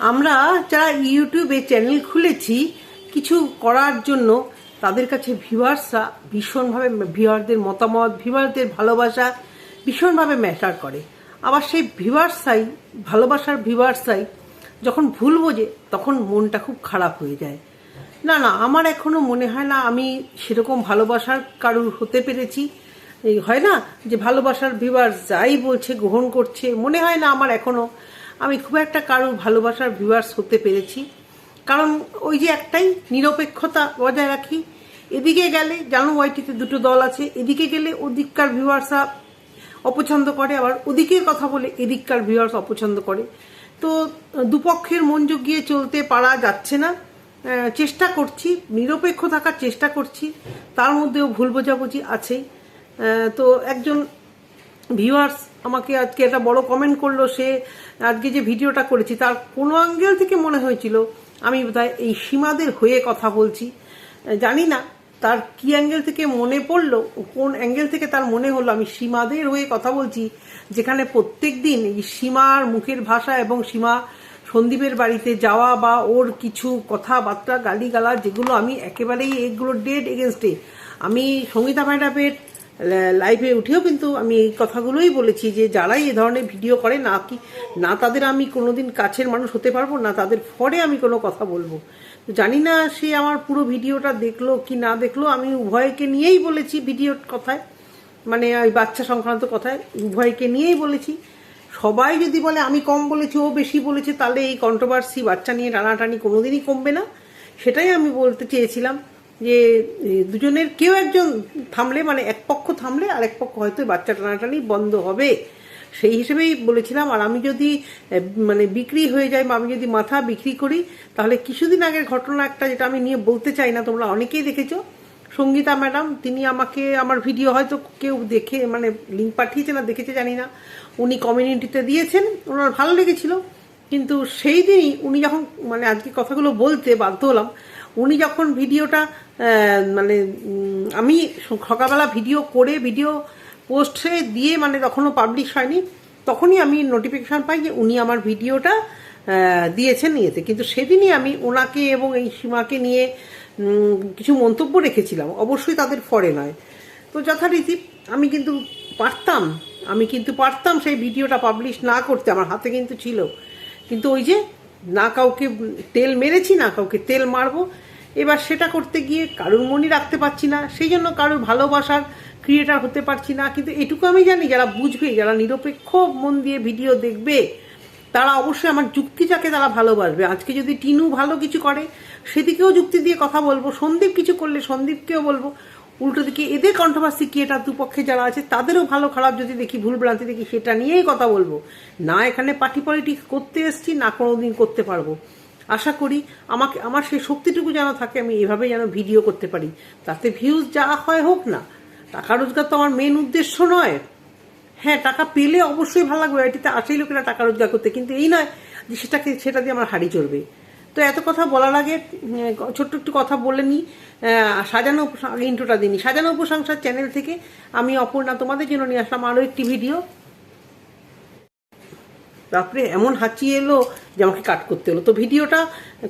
আমরা যারা ইউটিউবে চ্যানেল খুলেছি, কিছু করার জন্য তাদের কাছে ভিউয়ার্সরা ভীষণভাবে ভিউয়ারদের মতামত, ভিউয়ারদের ভালোবাসা ভীষণভাবে ম্যাটার করে। আবার সেই ভিউয়ার্সাই ভালোবাসার ভিউয়ার্সাই যখন ভুল বোঝে, তখন মনটা খুব খারাপ হয়ে যায়। না না, আমার এখনও মনে হয় না আমি সেরকম ভালোবাসার কারুর হতে পেরেছি। হয় না যে ভালোবাসার ভিউয়ার যাই বলছে, গ্রহণ করছে, মনে হয় না আমার এখনও। আমি খুব একটা কারুর ভালোবাসার ভিউয়ার্স হতে পেরেছি। কারণ ওই যে একটাই নিরপেক্ষতা বজায় রাখি। এদিকে গেলে, জানো ওয়াইটিতে দুটো দল আছে। এদিকে গেলে ওদিককার ভিউয়ার্সরা অপছন্দ করে, আবার ওদিকের কথা বলে এদিককার ভিউয়ার্স অপছন্দ করে। তো দুপক্ষের মন জুগিয়ে চলতে পারা যাচ্ছে না। চেষ্টা করছি, নিরপেক্ষ থাকার চেষ্টা করছি। তার মধ্যেও ভুল বোঝাবুঝি আছেই। তো একজন ভিউয়ার্স আমাকে আজকে একটা বড় কমেন্ট করল, সে আজকে যে ভিডিওটা করেছি, তার কোনো অ্যাঙ্গেল থেকে মনে হয়েছিল, আমি বোধহয় এই সীমাদের হয়ে কথা বলছি। জানি না তার কি অ্যাঙ্গেল থেকে মনে পড়ল, কোন অ্যাঙ্গেল থেকে তার মনে হলো, আমি সীমাদের হয়ে কথা বলছি, যেখানে প্রত্যেক দিন এই সীমার মুখের ভাষা এবং সীমা সন্দীপের বাড়িতে যাওয়া বা ওর কিছু কথাবার্তা গালিগালা যেগুলো আমি একেবারেই এগুলো ডেড এগেনস্টে আমি সঙ্গীতা ম্যাডামের লাইভে উঠেও কিন্তু আমি এই কথাগুলোই বলেছি যে যারাই এ ধরনের ভিডিও করে, না কি, না তাদের আমি কোনোদিন কাছের মানুষ হতে পারব, না তাদের ফরে আমি কোনো কথা বলব। তো জানি না সে আমার পুরো ভিডিওটা দেখল কি না দেখল, আমি উভয়কে নিয়েই বলেছি ভিডিওর কথায় মানে ওই বাচ্চা সংক্রান্ত কথায়, উভয়কে নিয়েই বলেছি। সবাই যদি বলে আমি কম বলেছি, ও বেশি বলেছে, তাহলে এই কন্ট্রোভার্সি বাচ্চা নিয়ে টানাটানি কোনোদিনই কমবে না। সেটাই আমি বলতে চেয়েছিলাম। যে দুজনের কেউ একজন থামলে মানে এক পক্ষ থামলে আর এক পক্ষ হয়তো বাচ্চা টানাটানি বন্ধ হবে। সেই হিসেবেই বলেছিলাম, আর আমি যদি মানে বিক্রি হয়ে যায় বা আমি যদি মাথা বিক্রি করি, তাহলে কিছুদিন আগের ঘটনা একটা যেটা আমি নিয়ে বলতে চাই না, তোমরা অনেকেই দেখেছ। সঙ্গীতা ম্যাডাম, তিনি আমাকে, আমার ভিডিও হয়তো কেউ দেখে মানে লিঙ্ক পাঠিয়েছে না, দেখেছে, জানি না। উনি কমিউনিটিতে দিয়েছেন, ওনার ভালো লেগেছিল। কিন্তু সেই দিনই উনি যখন মানে আজকে কথাগুলো বলতে বাধ্য হলাম উনি যখন ভিডিওটা মানে আমি সকালবেলা ভিডিও করে, ভিডিও পোস্টে দিয়ে মানে তখনও পাবলিশ হয়নি, তখনই আমি নোটিফিকেশান পাই যে উনি আমার ভিডিওটা দিয়েছেন ইয়েতে। কিন্তু সেদিনই আমি ওনাকে এবং এই সীমাকে নিয়ে কিছু মন্তব্য রেখেছিলাম। অবশ্যই তাদের ফরে নয়। তো যথারীতি আমি কিন্তু পারতাম, আমি কিন্তু পারতাম সেই ভিডিওটা পাবলিশ না করতে, আমার হাতে কিন্তু ছিল। কিন্তু ওই যে, না কাউকে তেল মেরেছি, না কাউকে তেল মারবো এবার সেটা করতে গিয়ে কারুর মনই রাখতে পারছি না, সেই জন্য কারুর ভালোবাসার ক্রিয়েটার হতে পারছি না। কিন্তু এটুকু আমি জানি, যারা বুঝবে, যারা নিরপেক্ষ মন দিয়ে ভিডিও দেখবে, তারা অবশ্যই আমার যুক্তিটাকে তারা ভালোবাসবে। আজকে যদি টিনু ভালো কিছু করে, সেদিকেও যুক্তি দিয়ে কথা বলব। সন্দীপ কিছু করলে সন্দীপকেও বলব। উল্টো দিকে এদের কন্ট্রোভার্সি কি এটা দুপক্ষে যারা আছে, তাদেরও ভালো খারাপ যদি দেখি, ভুল ভ্রান্তি দেখি, সেটা নিয়েই কথা বলব। না এখানে পার্টি পলিটিক্স করতে এসছি, না কোনোদিন করতে পারব। আশা করি আমাকে, আমার সেই শক্তিটুকু যেন থাকে, আমি এভাবে যেন ভিডিও করতে পারি। তাতে ভিউজ যা হয় হোক না, টাকা রোজগার তো আমার মেন উদ্দেশ্য নয়। হ্যাঁ টাকা পেলে অবশ্যই ভালো লাগবে এটিতে আসেই লোকেরা টাকা রোজগার করতে, কিন্তু এই নয় যে সেটাকে, সেটা দিয়ে আমার হাড়ি চলবে তো এত কথা বলার আগে ছোট্ট একটু কথা বলে নিই। সাজানো ইন্ট্রোটা দিনই সাজানো উপসংসার চ্যানেল থেকে আমি অপর্ণা তোমাদের জন্য নিয়ে আসলাম আরও একটি ভিডিও তারপরে এমন হাঁচিয়ে এলো যে আমাকে কাট করতে হলো। তো ভিডিওটা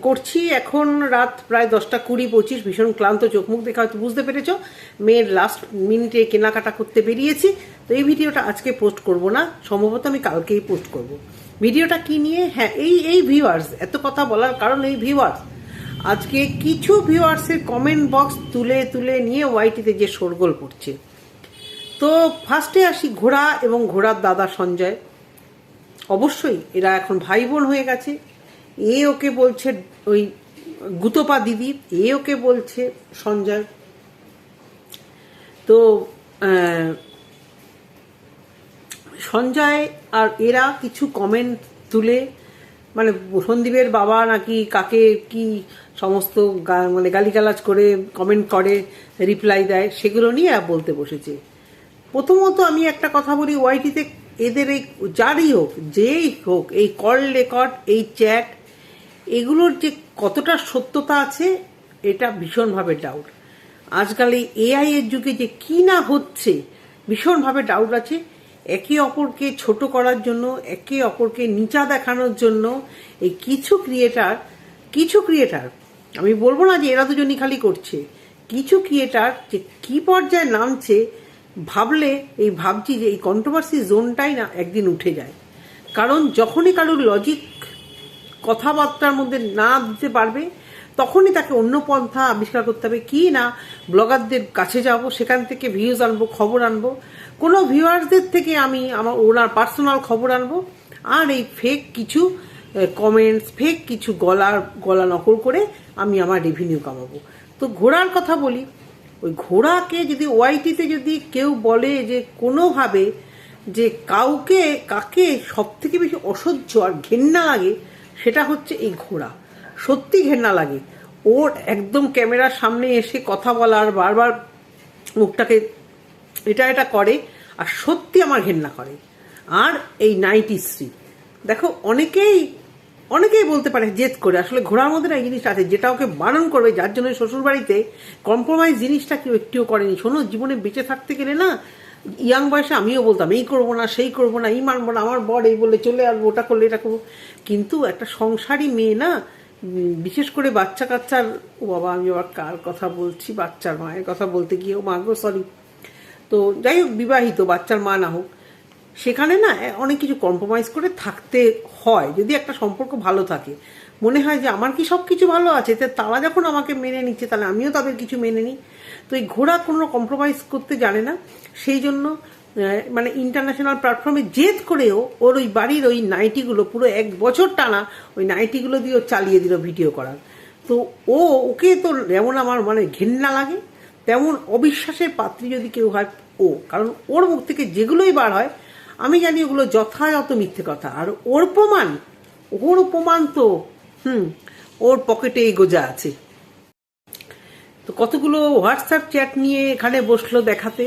করছি এখন রাত প্রায় দশটা কুড়ি পঁচিশ, ভীষণ ক্লান্ত, চোখ মুখ দেখে হয়তো বুঝতে পেরেছ। মেয়ের লাস্ট মিনিটে কেনাকাটা করতে বেরিয়েছি। তো এই ভিডিওটা আজকে পোস্ট করব না, সম্ভবত আমি কালকেই পোস্ট করব। ভিডিওটা কি নিয়ে? হ্যাঁ এই এই ভিউয়ার্স এত কথা বলার কারণ এই ভিউয়ার্স আজকে কিছু ভিউয়ার্সের কমেন্ট বক্স তুলে তুলে নিয়ে ওয়াইটিতে যে শোরগোল পড়ছে। তো ফার্স্টে আসি ঘোড়া এবং ঘোড়ার দাদা সঞ্জয়। অবশ্যই, এরা এখন ভাই বোন হয়ে গেছে। এ ওকে বলছে ওই গুতপা দিদি, এ ওকে বলছে সঞ্জয়। তো সঞ্জয় আর এরা কিছু কমেন্ট তুলে মানে সন্দীপের বাবা নাকি কাকে কি সমস্ত মানে গালিগালাজ করে কমেন্ট করে রিপ্লাই দেয়, সেগুলো নিয়ে বলতে বসেছে। প্রথমত আমি একটা কথা বলি, ওয়াইটিতে এদের এই যারই হোক, যেই হোক, এই কল রেকর্ড, এই চ্যাট, এগুলোর যে কতটা সত্যতা আছে, এটা ভীষণভাবে ডাউট আজকাল এই এআই এর যুগে যে কি না হচ্ছে, ভীষণভাবে ডাউট আছে। একে অপরকে ছোট করার জন্য, একে অপরকে নিচা দেখানোর জন্য এই কিছু ক্রিয়েটার কিছু ক্রিয়েটার আমি বলব না যে এরা দুজনই খালি করছে, কিছু ক্রিয়েটার যে কি পর্যায়ে নামছে ভাবলে, এই ভাবছি যে এই কন্ট্রোভার্সি জোনটাই না একদিন উঠে যায়। কারণ যখনই কারোর লজিক কথাবার্তার মধ্যে না দিতে পারবে, তখনই তাকে অন্য পন্থা আবিষ্কার করতে হবে। কি না, ব্লগারদের কাছে যাব, সেখান থেকে ভিউজ আনব, খবর আনব। কোনো ভিউয়ার্সদের থেকে আমি আমার ওনার পার্সোনাল খবর আনব। আর এই ফেক কিছু কমেন্টস ফেক কিছু গলার, গলা নকল করে আমি আমার রেভিনিউ কামাবো। তো ঘোড়ার কথা বলি ওই ঘোড়াকে যদি ওয়াইটিতে যদি কেউ বলে যে কোনোভাবে যে কাউকে, কাকে সব থেকে বেশি অসহ্য আর ঘেন্না লাগে, সেটা হচ্ছে এই ঘোড়া। সত্যি ঘেন্না লাগে। ওর একদম ক্যামেরার সামনে এসে কথা বলার, বারবার মুখটাকে এটা এটা করে, আর সত্যি আমার ঘেন্না করে। আর এই নাইটি স্ত্রী দেখো, অনেকেই অনেকেই বলতে পারে জেদ করে, আসলে ঘোড়ার মধ্যে এই জিনিসটা আছে, যেটা ওকে বারণ করবে, যার জন্য শ্বশুর বাড়িতে কম্প্রোমাইজ জিনিসটা কেউ একটিও করেনি। শোনো, জীবনে বেঁচে থাকতে গেলে না ইয়াং বয়সে আমিও বলতাম, এই করব না, সেই করব না, এই মানবো না, আমার বর এই বলে চলে আসব, ওটা করলে এটা করব। কিন্তু একটা সংসারী মেয়ে না বিশেষ করে বাচ্চা কাচ্চার, ও বাবা, আমি আবার কার কথা বলছি, বাচ্চার মায়ের কথা বলতে গিয়ে, ও মা গো সরি তো যাই হোক, বিবাহিত, বাচ্চার মা না হোক সেখানে না অনেক কিছু কম্প্রোমাইজ করে থাকতে হয়। যদি একটা সম্পর্ক ভালো থাকে। মনে হয় যে, আমার কি সব কিছু ভালো আছে? তো তারা যখন আমাকে মেনে নিচ্ছে, তাহলে আমিও তাদের কিছু মেনে নিই। তো এই ঘোড়া কোনো কম্প্রোমাইজ করতে জানে না। সেই জন্য মানে ইন্টারন্যাশনাল প্ল্যাটফর্মে জেদ করেও ওর ওই বাড়ির ওই নাইটিগুলো পুরো এক বছর টানা ওই নাইটিগুলো দিয়ে চালিয়ে দিল ভিডিও করার। তো ও, ওকে তো যেমন আমার মানে ঘেন্না লাগে, তেমন অবিশ্বাসের পাত্রী যদি কেউ হয় ও। কারণ ওর মুখ থেকে যেগুলোই বার হয় আমি জানি ওগুলো যথাযথ মিথ্যে কথা। আর ওর প্রমাণ ওর প্রমাণ তো, হুম, ওর পকেটে এই গোজা আছে। তো কতগুলো হোয়াটসঅ্যাপ চ্যাট নিয়ে এখানে বসল দেখাতে।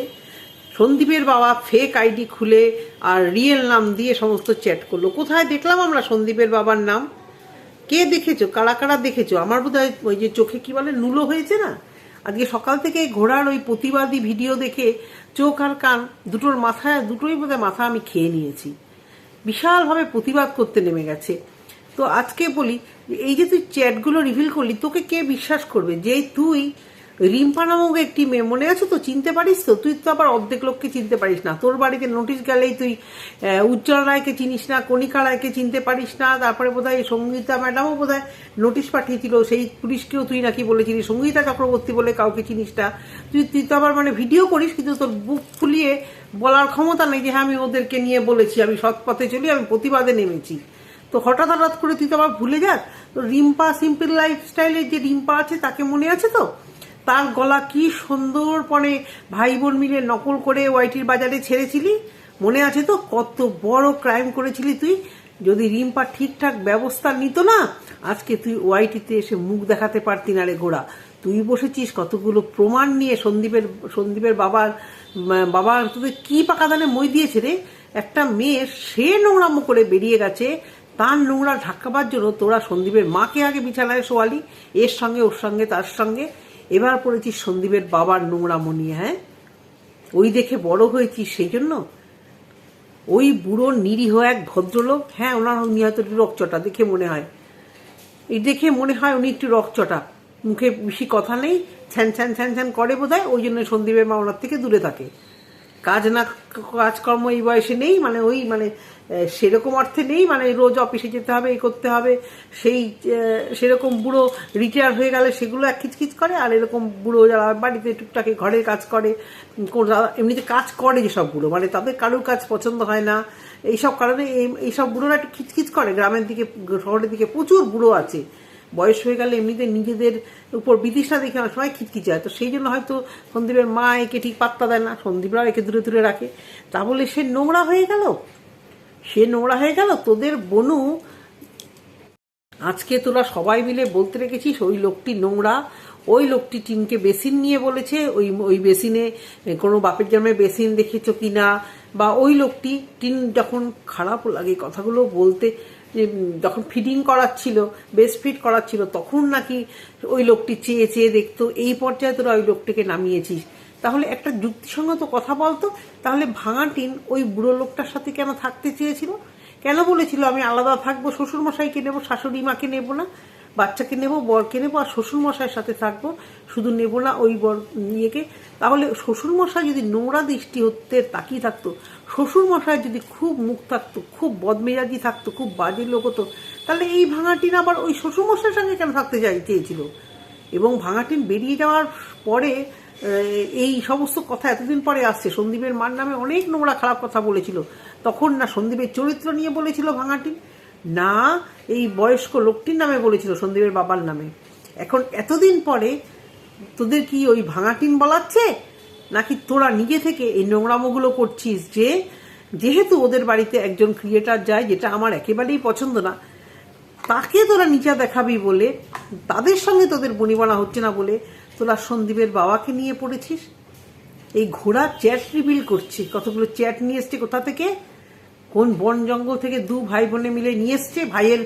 সন্দীপের বাবা ফেক আইডি খুলে আর রিয়েল নাম দিয়ে সমস্ত চ্যাট করল। কোথায় দেখলাম আমরা সন্দীপের বাবার নাম? কে দেখেছ? কারা কারা দেখেছ? আমার বোধ হয় ওই যে চোখে কি বলে, নুলো হয়েছে না? আজকে সকাল থেকে ঘোড়ার ওই প্রতিবাদী ভিডিও দেখে চোখ আর কান দুটোর মাথায়, দুটোই বোধহয় মাথা আমি খেয়ে নিয়েছি। বিশালভাবে প্রতিবাদ করতে নেমে গেছে। তো আজকে বলি, এই যে তুই চ্যাটগুলো রিভিল করলি, তোকে কে বিশ্বাস করবে? যেই তুই রিম্পা নামক একটি মেয়ে, মনে আছে তো? চিনতে পারিস তো? তুই তো আবার অর্ধেক লোককে চিনতে পারিস না। তোর বাড়িতে নোটিশ গেলেই তুই উজ্জ্বল রায়কে চিনিস না, কণিকা রায়কে চিনতে পারিস না, তারপরে বোধহয় সঙ্গীতা ম্যাডামও বোধহয় নোটিশ পাঠিয়েছিল, সেই পুলিশকেও তুই নাকি বলেছিলি, সঙ্গীতা চক্রবর্তী বলে কাউকে চিনিস না। তুই তুই তো আবার মানে ভিডিও করিস, কিন্তু তোর বুক ফুলিয়ে বলার ক্ষমতা নেই যে হ্যাঁ আমি ওদেরকে নিয়ে বলেছি, আমি সৎ পথে চলি, আমি প্রতিবাদে নেমেছি। তো হঠাৎ হঠাৎ করে তুই তো আবার ভুলে যাস? তো রিম্পা সিম্পল লাইফস্টাইলের যে রিম্পা আছে, তাকে মনে আছে তো? তার গলা কি সুন্দরপণে ভাই বোন মিলে নকল করে ওয়াইটির বাজারে ছেড়েছিলি? মনে আছে তো? কত বড় ক্রাইম করেছিলি তুই? যদি রিম্পা ঠিকঠাক ব্যবস্থা নিত না, আজকে তুই ওয়াইটিতে এসে মুখ দেখাতে পারতি না রে ঘোড়া। তুই বসেছিস কতগুলো প্রমাণ নিয়ে সন্দীপের সন্দীপের বাবার বাবার তোদের কি পাকাদানে মই দিয়েছে রে? একটা মেয়ে সে নোংরামো করে বেরিয়ে গেছে, তার নোংরা ঢাকাবার জন্য তোরা সন্দীপের মাকে আগে বিছানায় শোয়ালি, এর সঙ্গে ওর সঙ্গে তার সঙ্গে। এবার পড়েছি সন্দীপের বাবার নোংরা মনি হ্যাঁ? ওই দেখে বড় হয়েছি সেই জন্য ওই বুড়ো নিরীহ এক ভদ্রলোক হ্যাঁ ওনার নিহত একটু রকচটা দেখে মনে হয়। এই দেখে মনে হয় উনি একটু রকচটা মুখে বেশি কথা নেই, ছ্যান ছ্যান ছ্যান ছ্যান করে বোধ হয় ওই জন্য সন্দীপের মা ওনার থেকে দূরে থাকে। কাজ না, কাজকর্ম এই বয়সে নেই মানে ওই মানে সেরকম অর্থে নেই মানে রোজ অফিসে যেতে হবে এই করতে হবে, সেই সেরকম বুড়ো রিটায়ার হয়ে গেলে সেগুলো এক খিচখিচ করে, আর এরকম বুড়ো যারা বাড়িতে টুকটাকে ঘরের কাজ করে এমনিতে কাজ করে যেসব বুড়ো মানে তাদের কারোর কাজ পছন্দ হয় না, এইসব কারণে এই- এইসব বুড়োরা একটু খিচখিচ করে, গ্রামের দিকে, শহরের দিকে প্রচুর বুড়ো আছে বয়স হয়ে গেলে এমনিতে নিজেদের উপর বিদিশা দেখে অনেক সময় খিচখিচে হয়। তো সেই জন্য হয়তো সন্দীপের মা একে ঠিক পাত্তা দেয় না সন্দীপরাও একে দূরে দূরে রাখে। তা বলে সে নোংরা হয়ে গেল? সে নোংরা হয়ে গেল? তোদের বনু, আজকে তোরা সবাই মিলে বলতে রেখেছিস ওই লোকটি নোংরা, ওই লোকটি টিনকে বেসিন নিয়ে বলেছে, ওই ওই বেসিনে কোনো বাপের জন্মে বেসিন দেখেছ কিনা? বা ওই লোকটি টিন যখন খারাপ লাগে কথাগুলো বলতে যে, যখন ফিডিং করাচ্ছিল বেস্ট ফিট করাচ্ছিল তখন নাকি ওই লোকটি চেয়ে চেয়ে দেখতো এই পর্যায়ে তোরা ওই লোকটিকে নামিয়েছিস। তাহলে একটা যুক্তিসঙ্গত কথা বলতো তাহলে ভাঙা টিন ওই বুড়ো লোকটার সাথে কেন থাকতে চেয়েছিল? কেন বলেছিল আমি আলাদা থাকব শ্বশুর মশাইকে নেব শাশুড়ি মাকে নেব না বাচ্চাকে নেব বরকে নেব আর শ্বশুর মশাইয়ের সাথে থাকব শুধু নেব না ওই বর ইয়েকে? তাহলে শ্বশুর মশাই যদি নোংরা দৃষ্টি হতে তাকিয়ে থাকতো শ্বশুর মশাই যদি খুব মুখ থাকতো, খুব বদমেজাজি থাকতো, খুব বাজে লোক হতো, তাহলে এই ভাঙাটিন আবার ওই শ্বশুর মশাইয়ের সঙ্গে কেন থাকতে চাই চেয়েছিল এবং ভাঙাটিন বেরিয়ে যাওয়ার পরে এই সমস্ত কথা এতদিন পরে আসছে। সন্দীপের মার নামে অনেক নোংরা খারাপ কথা বলেছিল। তখন না সন্দীপের চরিত্র নিয়ে বলেছিল ভাঙাটিন, না এই বয়স্ক লোকটির নামে বলেছিল সন্দীপের বাবার নামে। এখন এতদিন পরে তোদের কি ওই ভাঙাটিন বলাচ্ছে? নাকি তোরা নিজে থেকে এই নোংরামোগুলো করছিস যে, যেহেতু ওদের বাড়িতে একজন ক্রিয়েটার যায়, যেটা আমার একেবারেই পছন্দ না, তাকে তোরা নিচা দেখাবি বলে, তাদের সঙ্গে তোদের বনিবনা হচ্ছে না বলে তোরা সন্দীপের বাবাকে নিয়ে পড়েছিস? এই ঘোড়া চ্যাট রিভিল করছে, কতগুলো চ্যাট নিয়ে এসছে কোথা থেকে? কোন বন জঙ্গল থেকে দু ভাই বোনে মিলে নিয়ে এসছে? ভাইয়ের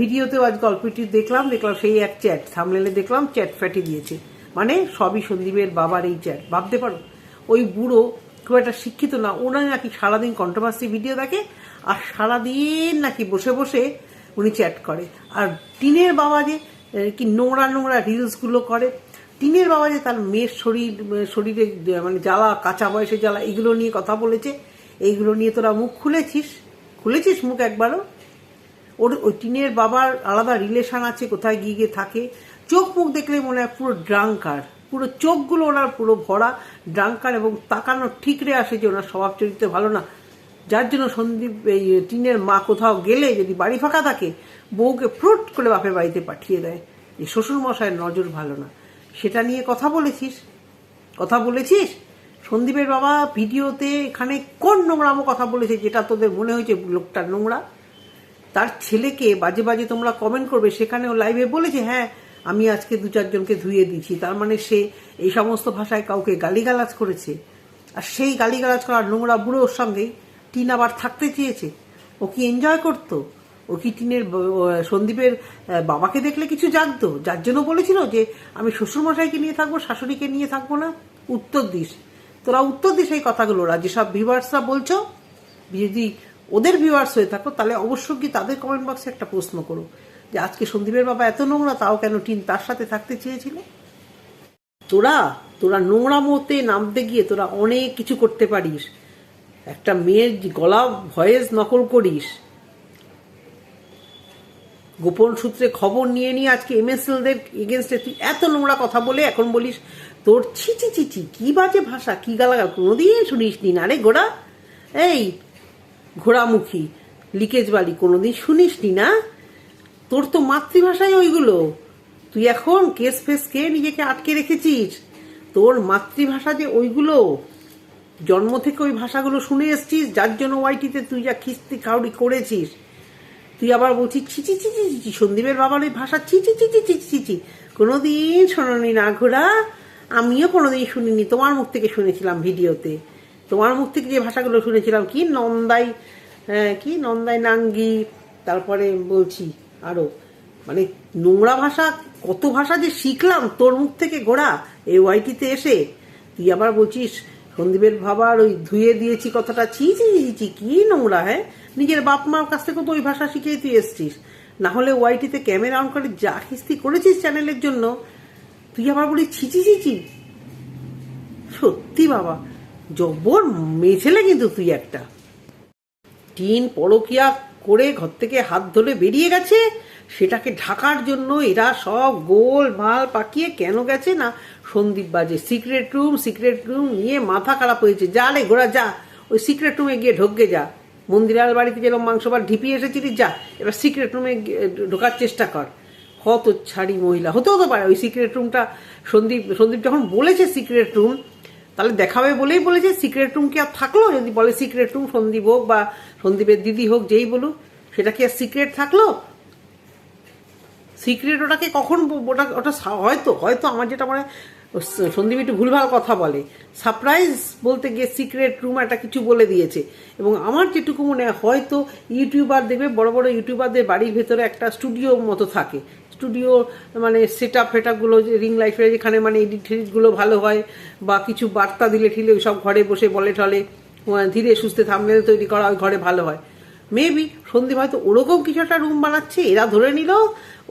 ভিডিওতেও আজ গল্পটি দেখলাম দেখলাম সেই এক চ্যাট সামলেলে দেখলাম, চ্যাট ফ্যাটি দিয়েছে। মানে সবই সন্দীপের বাবার এই চ্যাট, ভাবতে পারো। ওই বুড়ো খুব একটা শিক্ষিত না ওরা নাকি সারাদিন কন্ট্রোভার্সি ভিডিও দেখে আর সারাদিন নাকি বসে বসে উনি চ্যাট করে। আর টিনের বাবা যে কি নোংরা নোংরা রিলসগুলো করে, টিনের বাবা যে তার মেয়ের শরীর শরীরে মানে জ্বালা, কাঁচা বয়সে জ্বালা, এগুলো নিয়ে কথা বলেছে। এইগুলো নিয়ে তোরা মুখ খুলেছিস? খুলেছিস মুখ একবারও? ওর, ওই টিনের বাবার আলাদা রিলেশন আছে, কোথায় গিয়ে গিয়ে থাকে? চোখ মুখ দেখলে মনে হয় পুরো ড্রাঙ্কার। পুরো চোখগুলো ওনার পুরো ভরা, ড্রাঙ্কার এবং তাকানো ঠিকরে আসে যে ওনার স্বভাব চরিত্র ভালো না। যার জন্য সন্দীপ এই টিনের মা কোথাও গেলে যদি বাড়ি ফাঁকা থাকে, বউকে ফ্রুট করে বাপের বাড়িতে পাঠিয়ে দেয়। এই শ্বশুর মশাইয়ের নজর ভালো না। সেটা নিয়ে কথা বলেছিস? কথা বলেছিস? সন্দীপের বাবা ভিডিওতে এখানে কোন নোংরামো কথা বলেছে যেটা তোদের মনে হয়েছে লোকটা নোংরা? তার ছেলেকে বাজে বাজে তোমরা কমেন্ট করবে সেখানে ও লাইভে বলেছে হ্যাঁ আমি আজকে দু চারজনকে ধুয়ে দিয়েছি। তার মানে সে এই সমস্ত ভাষায় কাউকে গালিগালাজ করেছে। আর সেই গালিগালাজ করার নোংরা বুড়োর সঙ্গেই টিন আবার থাকতে চেয়েছে। ও কি এনজয় করতো? ও কি টিনের সন্দীপের বাবাকে দেখলে কিছু জাগতো যার জন্য বলেছিল যে, আমি শ্বশুরমশাইকে নিয়ে থাকব, শাশুড়িকে নিয়ে থাকব না। উত্তর দিস। তোরা উত্তর দিস এই কথাগুলো আর যেসব ভিভার্সরা বলছো? যদি ওদের ভিউয়ার্স হয়ে থাকো, তাহলে অবশ্যই তাদের কমেন্ট বক্সে একটা প্রশ্ন করো। যে আজকে সন্দীপের বাবা এত নোংরা, তাও কেন টিন তার সাথে থাকতে চেয়েছিল? তোরা তোরা নোংরা মতে নামতে গিয়ে তোরা অনেক কিছু করতে পারিস। একটা মেয়ের গলা ভয়েস নকল করিস। গোপন সূত্রে খবর নিয়ে নিয়ে আজকে এমএসএলদের এগেনস্টে তুই এত নোংরা কথা বলে এখন বলিস, তোর ছি ছি ছি ছি, কি বাজে ভাষা, কি গালাগাল? কোনোদিন শুনিস নি না রে গোড়া এই ঘোড়ামুখী, লিকেজ বালি কোনোদিন শুনিস নি না? তোর তো মাতৃভাষাই ওইগুলো তুই এখন কেস ফেস কে নিজেকে আটকে রেখেছিস তোর মাতৃভাষা যে ওইগুলো জন্ম থেকে ওই ভাষাগুলো শুনে এসছিস যার জন্য ওয়াইটিতে তুই যা খিস্তি কাউরি করেছিস তুই আবার বলছিস ছি ছি ছি ছি ছি, ছি সন্দীপের বাবার ওই ভাষা ছি ছি ছি ছি ছি ছি ছি কোনোদিন শোনি না ঘোরা আমিও কোনোদিন শুনিনি তোমার মুখ থেকে শুনেছিলাম ভিডিওতে তোমার মুখ থেকে যে ভাষাগুলো শুনেছিলাম কি নন্দাই হ্যাঁ, কি নন্দাই নাঙ্গি তারপরে বলছি আরও। মানে নোংরা ভাষা কত ভাষা যে শিখলাম তোর মুখ থেকে গোড়া এই ওয়াইটিতে এসে তুই আবার বলছিস সন্দীপের ভাবার ওই ধুয়ে দিয়েছি কথাটা ছি ছি ছি, ছি কি নোংরা হ্যাঁ? নিজের বাপ মার কাছ থেকে তো ওই ভাষা শিখেই তুই এসছিস। না হলে ওয়াইটিতে ক্যামেরা অন করে যা খিস্তি করেছিস চ্যানেলের জন্য তুই আবার বলিস ছিচি ছিচি সত্যি বাবা জব্বর মেয়ে ছেলে কিন্তু তুই একটা। টিন পরকিয়া করে ঘর থেকে হাত ধরে বেরিয়ে গেছে। সেটাকে ঢাকার জন্য এরা সব গোল মাল পাকিয়ে কেন গেছে না? সন্দীপ বাজে সিক্রেট রুম সিক্রেট রুম নিয়ে মাথা খারাপ হয়েছে। যা রে ঘোরা যা। ওই সিক্রেট রুমে গিয়ে ঢোকগে যা। মন্দিরাল বাড়িতে যেরকম মাংস ভাত ঢিপি এসেছিলি, যা। এবার সিক্রেট রুমে ঢোকার চেষ্টা কর। কত ছাড়ি মহিলা। হতে হতে পারে, ওই সিক্রেট রুমটা সন্দীপ সন্দীপ যখন বলেছে সিক্রেট রুম তাহলে দেখাবে বলেই বলেছে সিক্রেট রুম কি আর থাকল? যদি বলে সিক্রেট রুম সন্দীপ হোক বা সন্দীপের দিদি হোক, যেই বলুক, সেটা কি আর সিক্রেট থাকল? সিক্রেট ওটাকে কখন ওটা ওটা হয়তো হয়তো আমার যেটা মানে সন্দীপ একটু ভুলভাল কথা বলে। সারপ্রাইজ বলতে গিয়ে সিক্রেট রুম একটা কিছু বলে দিয়েছে। এবং আমার যেটুকু মনে হয়, হয়তো ইউটিউবার দেখবে বড় বড় ইউটিউবারদের বাড়ির ভেতরে একটা স্টুডিও মতো থাকে। স্টুডিও মানে সেট আপ ফেট আপগুলো যে রিং লাইফের যেখানে মানে এডিট টেডিটগুলো ভালো হয় বা কিছু বার্তা দিলে ঠিলে সব ঘরে বসে বলে আহ, ধীরে সুস্থে থামনেল তৈরি করা ওই ঘরে ভালো হয়। মেবি সন্দীপ হয়তো ওরকম কিছু একটা রুম বানাচ্ছে এরা ধরে নিল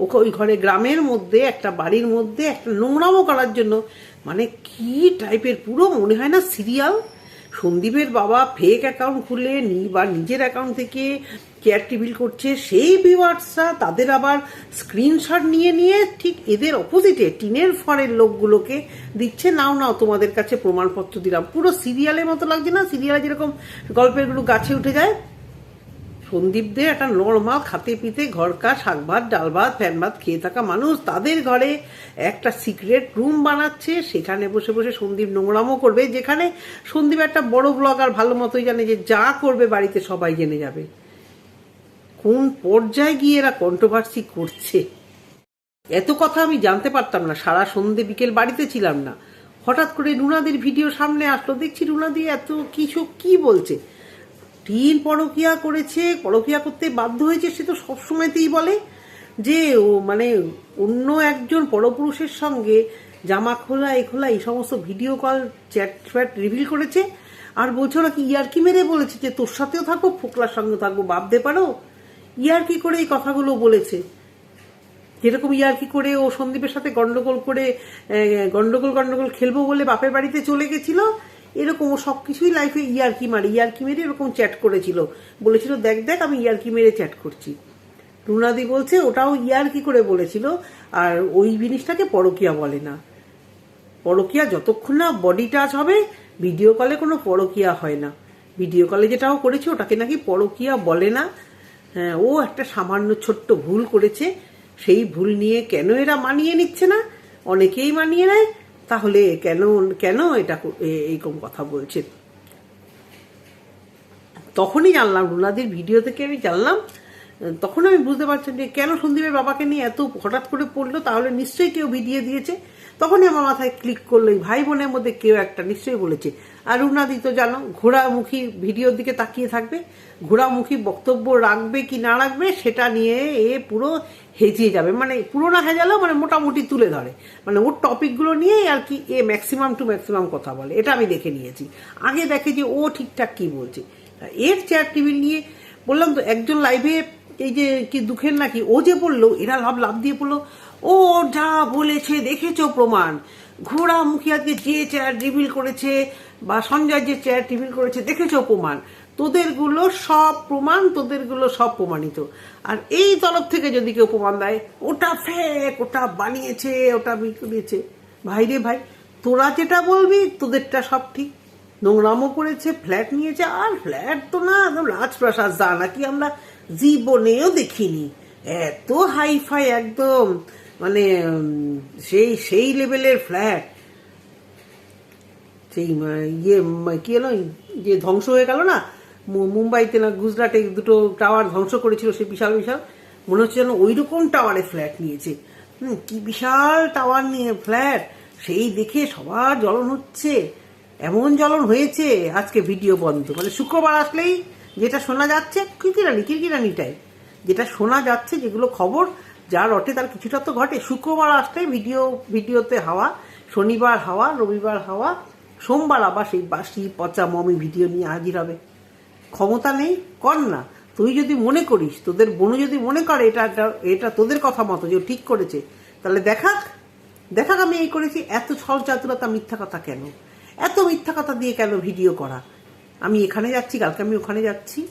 ওকে ওই ঘরে গ্রামের মধ্যে একটা বাড়ির মধ্যে একটা নোংরামো করার জন্য। মানে কি টাইপের পুরো মনে হয় না সিরিয়াল সন্দীপের বাবা ফেক অ্যাকাউন্ট খুলে নি- বা নিজের অ্যাকাউন্ট থেকে কেয়ার টিবিল করছে, সেই ভিউয়ার্সরা তাদের আবার স্ক্রিনশট নিয়ে নিয়ে ঠিক এদের অপোজিটে টিনের ফরের লোকগুলোকে দিচ্ছে। নাও নাও, তোমাদের কাছে প্রমাণপত্র দিলাম। পুরো সিরিয়ালের মতো লাগছে না? সিরিয়ালে যেরকম গল্পেরগুলো গাছে উঠে যায় সন্দীপদের একটা নর্মাল খাতে পিতে ঘরকা শাক ভাত, ডাল ভাত, ফ্যান ভাত খেয়ে থাকা মানুষ। তাদের ঘরে একটা সিক্রেট রুম বানাচ্ছে, সেখানে বসে বসে সন্দীপ নোংরামও করবে, যেখানে সন্দীপ একটা বড় ব্লগার ভালো মতোই জানে যে যা করবে বাড়িতে সবাই জেনে যাবে। কোন পর্যায়ে গিয়ে এরা কন্ট্রোভার্সি করছে? এত কথা আমি জানতে পারতাম না, সারা সন্ধে বিকেল বাড়িতে ছিলাম না। হঠাৎ করে রুনাদের ভিডিও সামনে আসলো, দেখছি রুনাদি এত কিছু কি বলছে? টিন পরকিয়া করেছে, পরকিয়া করতে বাধ্য হয়েছে, সে তো সবসময়তেই বলে যে, ও মানে অন্য একজন পরপুরুষের সঙ্গে জামা খোলা, এ খোলা, এই সমস্ত ভিডিও কল চ্যাট ফ্যাট রিভিল করেছে। আর বলছো নাকি ইয়ারকি মেরে বলেছে যে, তোর সাথেও থাকব ফোকলার সঙ্গে থাকব ভাবতে পারো? ইয়ারকি করে এই কথাগুলো বলেছে। যেরকম ইয়ারকি করে ও সন্দীপের সাথে গন্ডগোল করে গন্ডগোল গন্ডগোল খেলব বলে বাপের বাড়িতে চলে গেছিল এরকম ও সবকিছুই লাইফে ইয়ারকি মারে ইয়ারকি মেরে এরকম চ্যাট করেছিল। বলেছিল দেখ দেখ আমি ইয়ারকি মেরে চ্যাট করছি। রুনাদি বলছে ওটাও ইয়ারকি করে বলেছিল? আর ওই জিনিসটাকে পরকিয়া বলে না। পরকিয়া যতক্ষণ না বডি টাচ হবে ভিডিও কলে কোনো পরকিয়া হয় না। ভিডিও কলে যেটাও করেছে ওটাকে নাকি পরকিয়া বলে না। হ্যাঁ, ও একটা সামান্য ছোট্ট ভুল করেছে। সেই ভুল নিয়ে কেন এরা মানিয়ে নিচ্ছে না? অনেকেই মানিয়ে নেয়। তাহলে কেন কেন এটা এইরকম কথা বলছে? তখনই জানলাম, রুনাদির ভিডিও থেকে আমি জানলাম, তখন আমি বুঝতে পারছি যে কেন সন্দীপের বাবাকে নিয়ে এত হঠাৎ করে পড়ল, তাহলে নিশ্চয়ই কেউ ভিডিও দিয়েছে। তখনই আমার মাথায় ক্লিক করল, এই ভাই বোনের মধ্যে কেউ একটা, নিশ্চয়ই বলেছে। আর রুনাদি তো জানো, ঘোড়ামুখী ভিডিওর দিকে তাকিয়ে থাকবে, ঘোড়ামুখী বক্তব্য রাখবে কি না রাখবে, সেটা নিয়ে এ পুরো হেজিয়ে যাবে। মানে পুরো না হেজালেও মানে মোটামুটি তুলে ধরে। মানে ওর টপিকগুলো নিয়েই আর কি এ ম্যাক্সিমাম টু ম্যাক্সিমাম কথা বলে। এটা আমি দেখে নিয়েছি। আগে দেখে যে ও ঠিকঠাক কি বলছে। এর চেয়ার টেবিল নিয়ে বললাম তো, একজন লাইভে এই যে কি দুঃখের নাকি, ও যে বলল, এরা লাভ লাভ দিয়ে বলল ও যা বলেছে, দেখেছ প্রমাণ? ঘোড়া মুখিয়াকে যে চেয়ার রিভিল করেছে বা সঞ্জয় যে চেয়ার রিভিল করেছে, দেখেছ প্রমাণ? তোদেরগুলো সব প্রমাণ, তোদেরগুলো সব প্রমাণিত। আর এই তরফ থেকে যদি কেউ প্রমাণ দেয়, ওটা ফেক ওটা বানিয়েছে, ওটা বিক্রিয়েছে ভাই রে ভাই, তোরা যেটা বলবি, তোদেরটা সব ঠিক। নোংরামও করেছে ফ্ল্যাট নিয়েছে, আর ফ্ল্যাট তো না, একদম রাজপ্রাসাদ যা, নাকি আমরা জীবনেও দেখিনি। এত হাইফাই একদম। মানে সেই সেই লেভেলের ফ্ল্যাট সেই ইয়ে কি হলো যে ধ্বংস হয়ে গেল না মুম্বাইতে না গুজরাটে দুটো টাওয়ার ধ্বংস করেছিল সে বিশাল বিশাল, মনে হচ্ছে যেন ওই রকম টাওয়ারে ফ্ল্যাট নিয়েছে। হুম, কি বিশাল টাওয়ার নিয়ে ফ্ল্যাট সেই দেখে সবার জ্বলন হচ্ছে, এমন জ্বলন হয়েছে, আজকে ভিডিও বন্ধ। মানে শুক্রবার আসলেই যেটা শোনা যাচ্ছে, কিরকিরানি কিরকিরানিটাই যেটা শোনা যাচ্ছে, যেগুলো খবর যা রটে তার কিছুটা তো ঘটে। শুক্রবার আসলেই ভিডিও ভিডিওতে হাওয়া, শনিবার হাওয়া, রবিবার হাওয়া, সোমবার আবার সেই বাসি, পচা, মমি ভিডিও নিয়ে হাজির হবে। ক্ষমতা নেই, কর না। তুই যদি মনে করিস, তোদের বোনু যদি মনে করে এটা, এটা- তোদের কথা মতো যে ঠিক করেছে, তাহলে দেখাক দেখাক আমি এই করেছি, এত ছল চাতুরতা মিথ্যা কথা কেন? এত মিথ্যা কথা দিয়ে কেন ভিডিও করা? আমি এখানে যাচ্ছি, কালকে আমি ওখানে যাচ্ছি।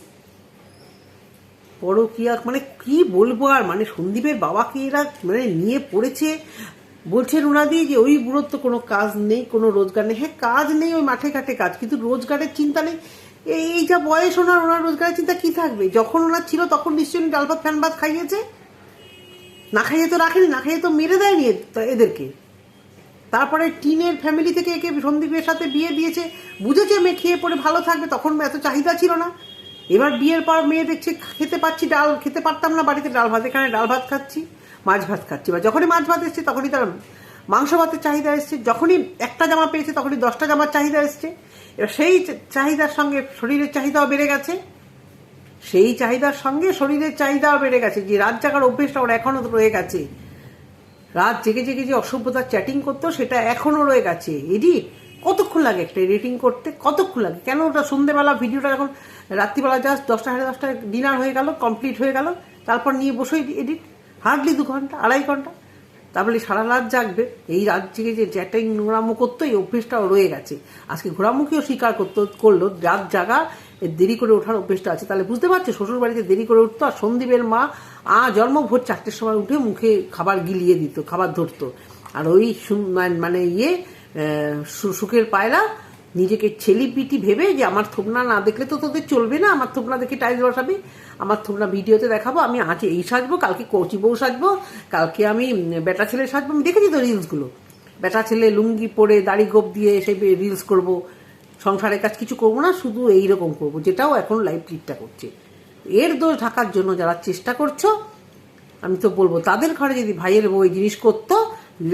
বড় কি আর মানে কি বলব আর? মানে সন্দীপের বাবাকে এরা মানে নিয়ে পড়েছে। বলছে রুনাদি যে, ওই বুড়োর তো কোনো কাজ নেই, কোনো রোজগার নেই। হ্যাঁ কাজ নেই, ওই মাঠে ঘাটে কাজ, কিন্তু রোজগারের চিন্তা নেই। এই যা বয়স, ওনার ওনার রোজগারের চিন্তা কি থাকবে? যখন ওনার ছিল, তখন নিশ্চয়ই ডাল ভাত, ফ্যান ভাত খাইয়েছে। না খাইয়ে তো রাখেনি, না খাইয়ে তো মেরে দেয়নি এদেরকে। তারপরে টিনের ফ্যামিলি থেকে একে সন্দীপের সাথে বিয়ে দিয়েছে। বুঝেছে, মেয়ে খেয়ে পড়ে ভালো থাকবে, তখন এত চাহিদা ছিল না। এবার বিয়ের পর মেয়ে দেখছে, খেতে পাচ্ছি ডাল, খেতে পারতাম না, বাড়িতে ডাল ভাত, এখানে ডাল ভাত খাচ্ছি, মাছ ভাত খাচ্ছি। বা যখনই মাছ ভাত এসছে, তখনই তার মাংস ভাতের চাহিদা এসছে। যখনই একটা জামা পেয়েছে, তখনই দশটা জামার চাহিদা এসছে। এবার সেই চাহিদার সঙ্গে শরীরের চাহিদাও বেড়ে গেছে। সেই চাহিদার সঙ্গে শরীরের চাহিদাও বেড়ে গেছে। যে রাত জাগার অভ্যেসটা ওর এখনও রয়ে গেছে। রাত জেগে জেগে যে অসভ্যতার চ্যাটিং করতো, সেটা এখনও রয়ে গেছে। এডি কতক্ষণ লাগে একটা এডিটিং করতে? কতক্ষণ লাগে? কেন ওটা সন্ধ্যেবেলা ভিডিওটা যখন রাত্রিবেলা জাস্ট দশটা সাড়ে দশটায় ডিনার হয়ে গেল কমপ্লিট হয়ে গেল, তারপর নিয়ে বসেই এডিট হার্ডলি দু ঘণ্টা, আড়াই ঘণ্টা। তারপরে সারা রাত জাগবে। এই রাত জেগে যে চ্যাটিং ঘোরামো করতো, এই অভ্যেসটাও রয়ে গেছে। আজকে ঘোরামুখিও স্বীকার করতো, করল, রাত জাগা দেরি করে ওঠার অভ্যেসটা আছে। তাহলে বুঝতে পারছ শ্বশুর বাড়িতে দেরি করে উঠতো, আর সন্দীপের মা আ জন্ম ভোর চারটের সময় উঠে মুখে খাবার গিলিয়ে দিত, খাবার ধরতো। আর ওই মানে ইয়ে সুখের পায়রা। নিজেকে ছেলি পিটি ভেবে যে আমার থোকনা না দেখলে তো তোদের চলবে না, আমার থোকনা দেখে টাইলস বসাবি, আমার থোকনা ভিডিওতে দেখাবো, আমি আজ এই সাজবো, কালকে কচি বউ সাজবো, কালকে আমি বেটা ছেলে সাজবো, আমি দেখেছি তো রিলসগুলো বেটা ছেলে লুঙ্গি পরে দাড়ি গোপ দিয়ে সেই রিলস করব, সংসারের কাজ কিছু করব না, শুধু এইরকম করব, যেটাও এখন লাইভ ট্রিটটা করছে। এর দোষ ঢাকার জন্য যারা চেষ্টা করছ, আমি তো বলব, তাদের ঘরে যদি ভাইয়ের বউ এই জিনিস করতো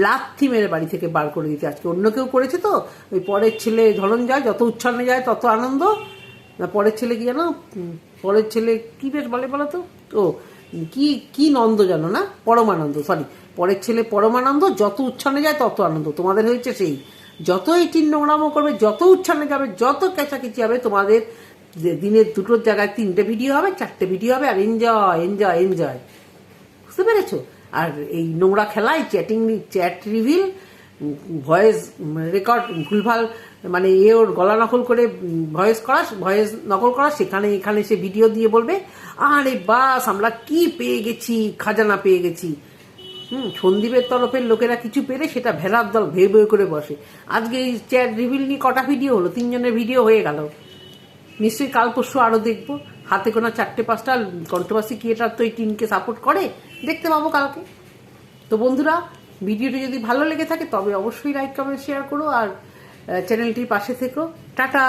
লাথি মেরে বাড়ি থেকে বার করে দিতে আজকে অন্য কেউ করেছে তো? ওই পরের ছেলে ধরন যায়, যত উচ্ছন্নে যায়, তত আনন্দ। না, পরের ছেলে কি জানো? পরের ছেলে কি বেশ বলে বলো তো? ও কি কি নন্দ জানো না? পরমানন্দ সরি পরের ছেলে পরমানন্দ, যত উচ্ছন্নে যায়, তত আনন্দ। তোমাদের হয়েছে সেই। যত এই তিন নোংরামো করবে, যত উচ্ছন্নে যাবে, যত কেঁচাকেচি হবে, তোমাদের দিনের দুটোর জায়গায় তিনটে ভিডিও হবে, চারটে ভিডিও হবে, আর এনজয় এনজয় এনজয় বুঝতে পেরেছ? আর এই নোংরা খেলায় chatting, chat reveal, voice record, ভুলভাল মানে এ ওর গলা নকল করে ভয়েস করা, ভয়েস নকল করা, সেখানে, এখানে সে ভিডিও দিয়ে বলবে, আরে বাস, আমরা কি পেয়ে গেছি, খাজানা পেয়ে গেছি। হুম, সন্দীপের তরফের লোকেরা কিছু পেরে সেটা ভেড়ার দল ভেয়ে করে বসে। আজকে এই চ্যাট রিভিল নিয়ে কটা ভিডিও হলো? তিনজনের ভিডিও হয়ে গেল। নিশ্চয়ই কাল পরশু আরও দেখব। হাতে কোনো চারটে, পাঁচটা কন্ট্রোভার্সি ক্রিয়েটার তো এই টিমকে সাপোর্ট করে, দেখতে পাবো কালকে। তো বন্ধুরা, ভিডিওটি যদি ভালো লেগে থাকে, তবে অবশ্যই লাইক কমেন্ট শেয়ার করো আর চ্যানেলটির পাশে থেকো। টাটা!